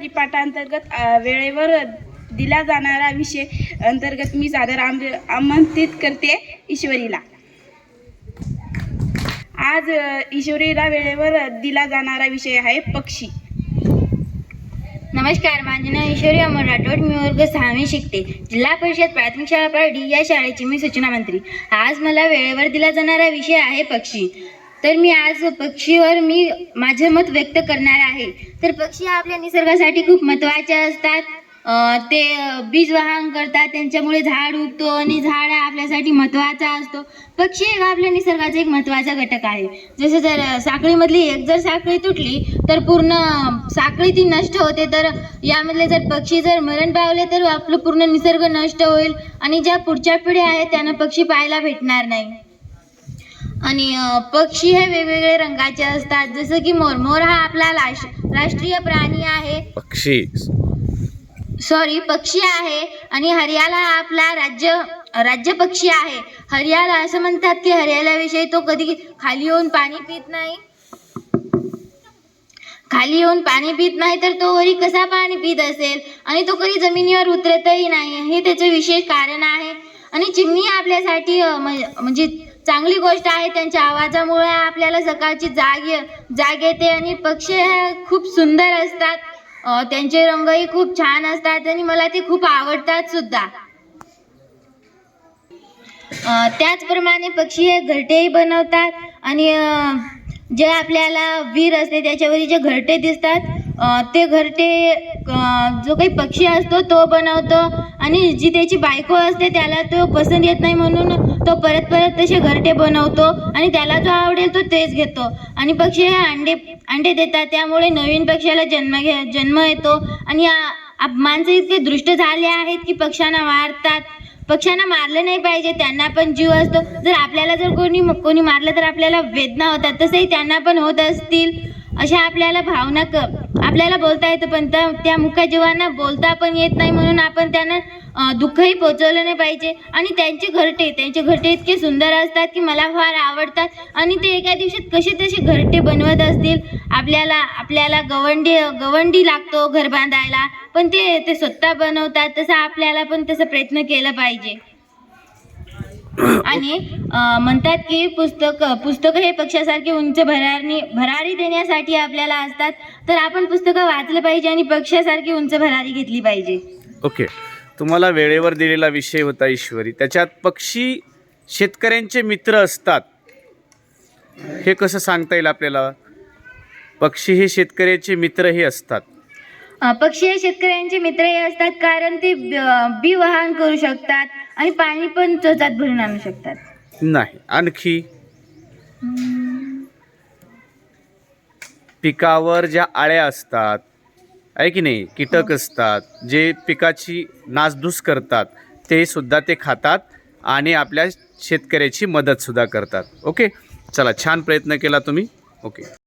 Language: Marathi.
परिपाठांतर्गत वेळेवर दिला जाणारा विषय अंतर्गत मी सादर आम आमंत्रित करते ईश्वरीला. आज ईश्वरीला वेळेवर दिला जाणारा विषय आहे पक्षी. नमस्कार माझे नाव ईश्वरी अमर राठोड. मी वर्ग सहावी शिकते. जिल्हा परिषद प्राथमिक शाळा पारडी या शाळेची मी सूचना मंत्री. आज मला वेळेवर दिला जाणारा विषय आहे पक्षी. तर मी आज पक्षीवर मी माझे मत व्यक्त करणार आहे. तर पक्षी आपल्या निसर्गासाठी खूप महत्त्वाचे असतात. ते बीज वाहन करतात त्यांच्यामुळे झाड उगतो आणि झाड हा आपल्यासाठी महत्त्वाचा असतो. पक्षी एक आपल्या निसर्गाचा एक महत्त्वाचा घटक आहे. जसं जर साखळीमधली एक जर साखळी तुटली तर पूर्ण साखळी ती नष्ट होते. तर यामधले जर पक्षी जर मरण पावले तर आपलं पूर्ण निसर्ग नष्ट होईल आणि ज्या पुढच्या पिढ्या आहेत त्यांना पक्षी पाहायला भेटणार नाही. आणि पक्षी हे वेगवेगळे रंगाचे असतात. जसं की मोर मोर हा आपला राष्ट्रीय प्राणी आहे. पक्षी. सॉरी पक्षी आहे. आणि हरियाला हा आपला राज्य राज्य पक्षी आहे. हरियाला असं म्हणतात की हरियाल्याविषयी तो कधी खाली येऊन पाणी पित नाही. खाली येऊन पाणी पित नाही तर तो वरी कसा पाणी पित असेल? आणि तो कधी जमिनीवर उतरतही नाही. हे त्याचं विशेष कारण आहे. आणि चिमणी आपल्यासाठी म्हणजे चांगली गोष्ट आहे त्यांच्या आवाजामुळे आपल्याला सकाळची जाग ये- जाग येते आणि पक्षी हे खूप सुंदर असतात. त्यांचे रंगही खूप छान असतात आणि मला ते खूप आवडतात सुद्धा. त्याचप्रमाणे पक्षी हे घरटेही बनवतात आणि जे आपल्याला वीर असते त्याच्यावरी जे घरटे दिसतात ते घरटे जो काही पक्षी असतो तो बनवतो आणि जी त्याची बायको असते त्याला तो पसंत येत नाही म्हणून तो परत परत तसे घरटे बनवतो आणि त्याला जो आवडेल तो तेच घेतो. आणि पक्षी हे अंडे अंडे देतात त्यामुळे नवीन पक्षाला जन्म घे जन्म येतो. आणि आप- माणसं इतके दृष्ट झाले आहेत की पक्ष्यांना मारतात. पक्ष्यांना मारलं नाही पाहिजे त्यांना पण जीव असतो. जर आपल्याला जर कोणी कोणी मारलं तर आपल्याला वेदना होतात. तसंही त्यांना पण होत असतील. अशा आपल्याला भावना क आपल्याला बोलता येतं पण त्या त्या मुकाजीवांना बोलता पण येत नाही म्हणून आपण त्यांना दुःखही पोचवलं नाही पाहिजे. आणि त्यांचे घरटे त्यांचे घरटे इतके सुंदर असतात की मला फार आवडतात. आणि ते एका दिवशी कसे तसे घरटे बनवत असतील. आपल्याला आपल्याला गवंडी गवंडी लागतो घर बांधायला पण ते ते स्वतः बनवतात. तसं आपल्याला पण तसं प्रयत्न केला पाहिजे. आणि म्हणतात की पुस्तक पुस्तकं हे पक्षासारखी उंच भरारी भरारी देण्यासाठी आपल्याला असतात. तर आपण पुस्तकं वाचलं पाहिजे आणि पक्षासारखी उंच भरारी घेतली पाहिजे. ओके. तुम्हाला वेळेवर दिलेला विषय होता ईश्वरी. त्याच्यात पक्षी शेतकऱ्यांचे मित्र असतात. हे कसं सांगता येईल आपल्याला? पक्षी हे शेतकऱ्याचे मित्र हे असतात. पक्षी हे शेतकऱ्यांचे मित्रही असतात कारण ते बी वाहन करू शकतात. आणि पाणी पण चोचात भरून आणू शकतात. नाही आणखी? पिकावर ज्या आळ्या असतात आहे की नाही? कीटक असतात जे पिकाची नासधूस करतात ते सुद्धा ते खातात आणि आपल्या शेतकऱ्याची मदतसुद्धा करतात. ओके? चला छान प्रयत्न केला तुम्ही. ओके.